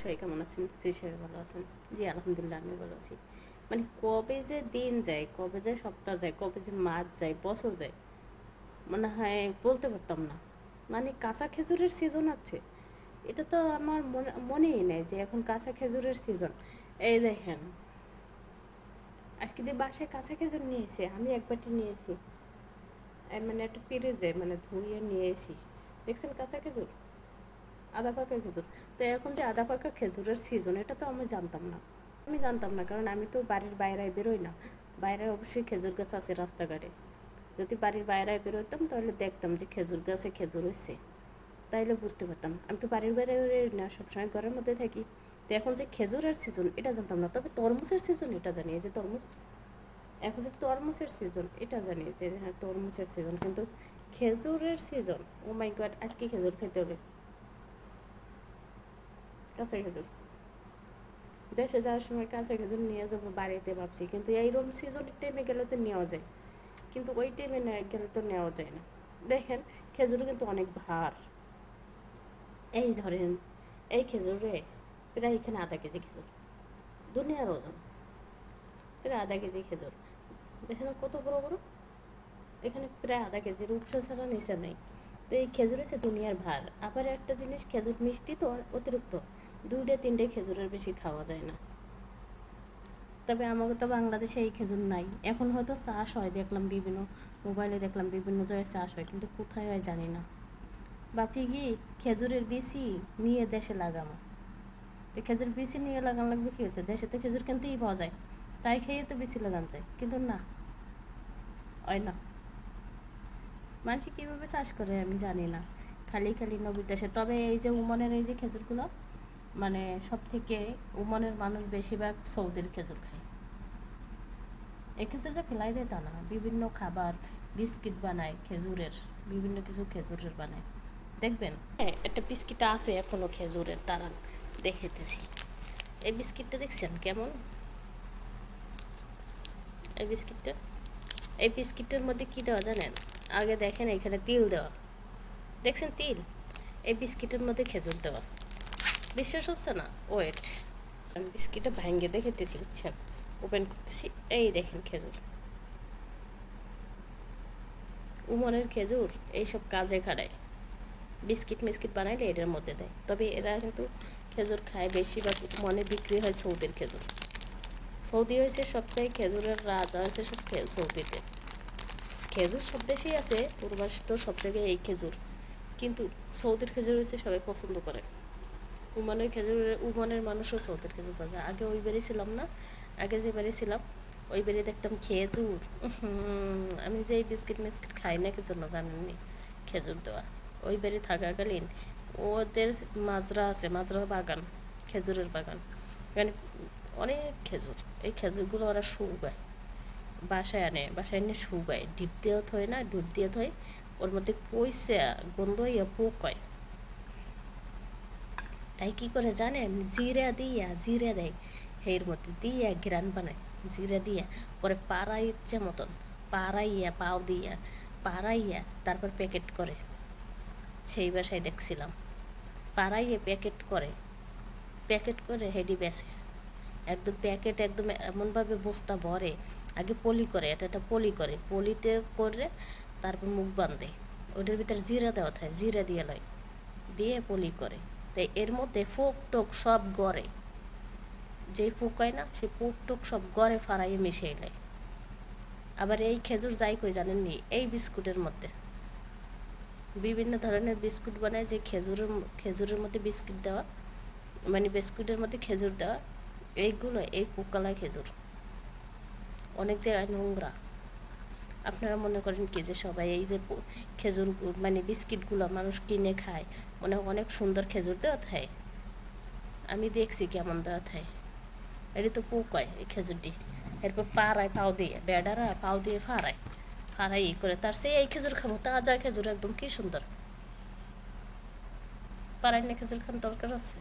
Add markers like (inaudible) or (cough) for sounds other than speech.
সবাই কেমন আছেন? শ্রী সবাই ভালো আছেন? জি, আলহামদুলিল্লাহ আমি ভালো আছি। মানে কবে যে দিন যায়, কবে যে সপ্তাহ যায়, কবে যে মাস যায়, বছর যায়, মনে হয় বলতে পারতাম না। মানে কাঁচা খেজুরের সিজন আছে। এটা তো আমার মনে, মনেই নেই যে এখন কাঁচা খেজুরের সিজন এই দেখেন, আজকে দিয়ে বাসায় কাঁচা খেজুর নিয়েছে আমি একবারটি নিয়েছি মানে একটা যায় মানে ধুয়ে নিয়েছি দেখছেন কাঁচা খেজুর? আদা পাকা খেজুর। তো এখন যে আদা পাকা খেজুরের সিজন এটা তো আমি জানতাম না। আমি জানতাম না, কারণ আমি তো বাড়ির বাইরে বেরোই না। বাইরে অবশ্যই খেজুর গাছ আছে রাস্তাঘাটে। যদি বাড়ির বাইরে বেরোতাম, তাহলে দেখতাম যে খেজুর গাছে খেজুর হয়েছে তাইলে বুঝতে পারতাম। আমি তো বাড়ির বাইরে না, সবসময় ঘরের মধ্যে থাকি। তো এখন যে খেজুরের সিজন এটা জানতাম না। তবে তরমুজের সিজন এটা জানি। যে তরমুজ, এখন যে তরমুজের সিজন এটা জানি যে হ্যাঁ তরমুজের সিজন কিন্তু খেজুরের সিজন ও মাই গড আজকে খেজুর খেতে হবে। কাঁচা খেজুর দেশে যাওয়ার সময় কাঁচা খেজুর নিয়ে যাব, বাড়িতে ভাবছি। কিন্তু এইরকম সিজনের টাইমে গেলে তো নেওয়া যায়। কিন্তু ওই টাইমে না গেলে তো নেওয়া যায় না। দেখেন, খেজুর কিন্তু অনেক ভার। এই ধরেন, এই খেজুরে প্রায় এখানে আধা কেজি খেজুর। দুনিয়ার ওজন। প্রায় আধা কেজি খেজুর। দেখেন কত বড় বড়। এখানে প্রায় আধা কেজির উপসা ছাড়া নিচে নেই। তো এই খেজুর হচ্ছে দুনিয়ার ভার। আবার একটা জিনিস, খেজুর মিষ্টি তো অতিরিক্ত। দুইটা, তিনটে খেজুরের বেশি খাওয়া যায় না। তবে আমাকে তো বাংলাদেশে এই খেজুর নাই। এখন হয়তো চাষ হয়, দেখলাম বিভিন্ন, মোবাইলে দেখলাম বিভিন্ন জায়গায় চাষ হয়, কিন্তু কোথায় হয় জানি না। বাপি কি, খেজুরের বিচি নিয়ে দেশে লাগামো তো খেজুর বিচি নিয়ে লাগানো লাগবে কি হতে দেশে তো খেজুর কিনতেই পাওয়া যায়। তাই খেয়ে তো বেশি লাগান যায়, কিন্তু না, হয় না। মানুষ কীভাবে চাষ করে আমি জানি না। খালি খালি নবীর দেশে। তবে এই যে উমনের এই যে খেজুরগুলো মানে সব থেকে উমনের মানুষ বেশিরভাগ সৌদির খেজুর খায়। এই খেজুরটা ফেলাই দেয় তা না। বিভিন্ন খাবার, বিস্কিট বানায় খেজুরের, বিভিন্ন কিছু খেজুরের বানায়। দেখবেন? হ্যাঁ একটা বিস্কিট আছে এখনও খেজুরের তারা দেখেতেছি। এই বিস্কিটটা দেখছেন কেমন? এই বিস্কিটটা? এই বিস্কিটের মধ্যে কি দেওয়া জানেন? আগে দেখেন এখানে তিল দেওয়া। দেখছেন তিল? এই বিস্কিটের মধ্যে খেজুর দেওয়া। বিশ্বাস হচ্ছে না? ওয়েট আমি বিস্কিটটা ভাঙ্গে দেখেতেছি বুঝছেন? ওপেন করতেছি, এই দেখেন খেজুর। উমনের খেজুর, এইসব কাজে খাড়ায় বিস্কিট মিস্কিট বানাইলে এটার মধ্যে দেয়। তবে এরা কিন্তু খেজুর খায় বেশিরভাগ মনে বিক্রি হয় সৌদির খেজুর। সৌদি হয়েছে সবচেয়ে, খেজুরের রাজা হয়েছে সব সৌদিতে। খেজুর সব দেশেই আছে পূর্বাস তো সব জায়গায় এই খেজুর। কিন্তু সৌদির খেজুর হয়েছে সবাই পছন্দ করে। উমানের খেজুর, উমানের মানুষও সৌদির খেজুর পাওয়া যায় আগে ওই বাড়ি ছিলাম না, আগে যে বাড়ি ছিলাম, ওই বাড়ি দেখতাম খেজুর। (laughs) আমি যে বিস্কিট মিস্কিট খাই না কি জন্য জানেননি? খেজুর দেওয়া। ওই বাড়ি থাকাকালীন ওদের মাজরা আছে, মাজরা বাগান, খেজুরের বাগান। এখানে অনেক খেজুর। এই খেজুরগুলো ওরা শুকায়, বাসায় আনে, বাসায় এনে শুকায়। ডিপ দিয়ে থয় না, ডুব দিয়ে থয়, ওর মধ্যে পয়সা গন্ধ ইয়ে পোক হয়। তাই কি করে জানেন জিরা দিয়া, জিরা দেয়। এর মধ্যে দিয়া গ্রান বানায়। জিরা দিয়া, পরে পাড়াই ইচ্ছে মতন। পাড়াইয়া, পাও দিয়া। পাড়াইয়া, তারপর প্যাকেট করে। সেই বাসায় দেখছিলাম। পাড়াইয়ে প্যাকেট করে। প্যাকেট করে হেডি বেছে। একদম প্যাকেট একদম এমনভাবে বস্তা ভরে। আগে পলি করে, এটা একটা পলি করে। পলিতে করে তারপর মুখ বাঁধে। ওটার ভিতরে জিরা দেওয়া থাকে, জিরা দিয়ে লয়। দিয়ে পলি করে। তাই এর মধ্যে ফোক টোক সব গড়ে। যেই পোকায় না সে পোক টোক সব গড়ে, ফাড়াইয়ে মিশিয়ে নেয়। আবার এই খেজুর যাই কই জানেননি এই বিস্কুটের মধ্যে। বিভিন্ন ধরনের বিস্কুট বানায় যে খেজুরের খেজুরের মধ্যে বিস্কুট দেওয়া মানে বিস্কুটের মধ্যে খেজুর দেওয়া, এইগুলো, এই পোকালা খেজুর। অনেক জায়গায় নোংরা। আপনারা মনে করেন কি যে সবাই এই যে খেজুর মানে বিস্কিটগুলো মানুষ কিনে খায়, মনে অনেক সুন্দর খেজুর দেওয়া থাকে আমি দেখছি কেমন দেওয়া থাকে এটা তো পোকায় এই খেজুরটি। এরপর পাড়ায় পাও দিয়ে, বেডারা পাও দিয়ে ফাড়ায়। ফাড়াই ই করে, তার সেই এই খেজুর খাব, তাজা খেজুর, একদম কি সুন্দর। পাড়ায় না খেজুর খান দরকার আছে?